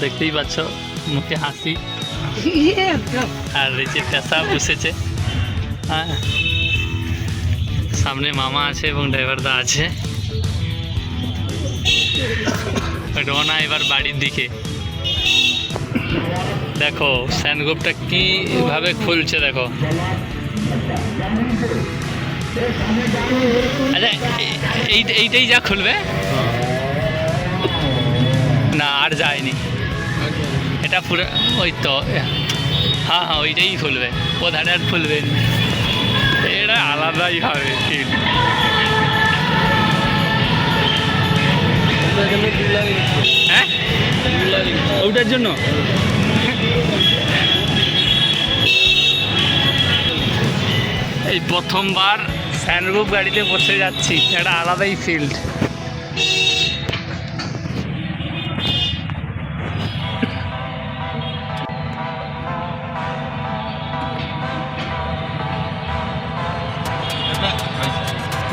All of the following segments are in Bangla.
দেখতেই পাচ্ছ, মুখে হাসি। আর এই যে পেশা বসেছে। হ্যাঁ সামনে মামা আছে এবং ড্রাইভারদা আছে। রওনা এবার বাড়ির দিকে। দেখো স্যান্ডগ্রুপটা কীভাবে খুলছে দেখো। আচ্ছা এইটাই যা খুলবে? না আর যায়নি। এটা পুরো ওই তো হ্যাঁ হ্যাঁ ওইটাই খুলবে। ও ধারে আর খুলবে এটা আলাদাই হবে ফিল হ্যাঁ? ওটার জন্য? এই প্রথমবার স্যান্ডরুফ গাড়িতে বসে যাচ্ছি। একটা আলাদাই ফিল্ড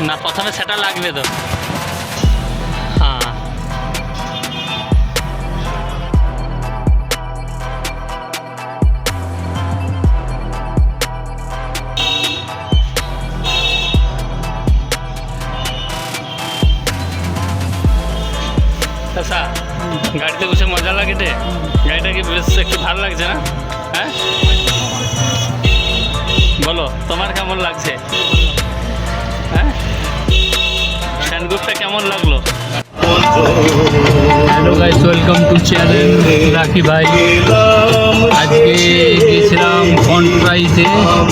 না, প্রথমে সেটা লাগবে তো। হ্যাঁ। আচ্ছা গাড়িতে বসে মজা লাগে রে? গাড়িটা কি বেশ একটু ভালো লাগছে না? হ্যাঁ? বলো, তোমার কেমন লাগছে? কেমন লাগল? Hello guys welcome to channel Rakhi ভাই আজকে গিয়েছিলাম ফন্ট প্রাইজে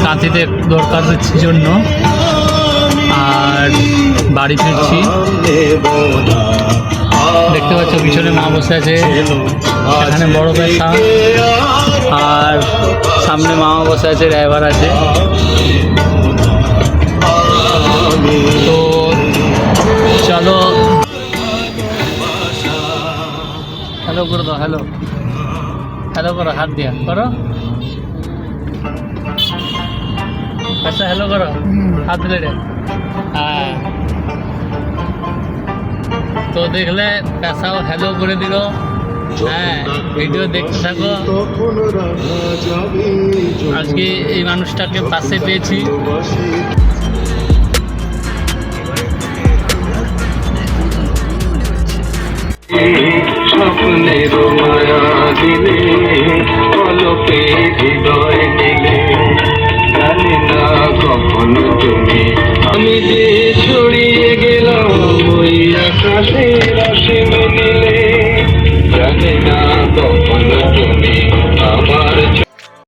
কাঁথিতে দরকার হচ্ছে জন্য। আর বাড়ি ফিরছি। দেখতে পাচ্ছ পিছনে মা বসে আছে। এখানে বড় পেশা আর সামনে মামা বসে আছে ড্রাইভার আছে। চলো। হ্যালো করে দাও হ্যালো হ্যালো করো হাত দিয়া। করো। আচ্ছা হ্যালো করো হাত দিলে রে হ্যাঁ তো দেখলে পেশাও হ্যালো করে দিল। হ্যাঁ ভিডিও দেখতে থাকো। আজকে এই মানুষটাকে পাশে পেয়েছি। স্বপ্নের মায়া দিলে পলকে হৃদয় নিলে। জানি না কখন তুমি আমি যে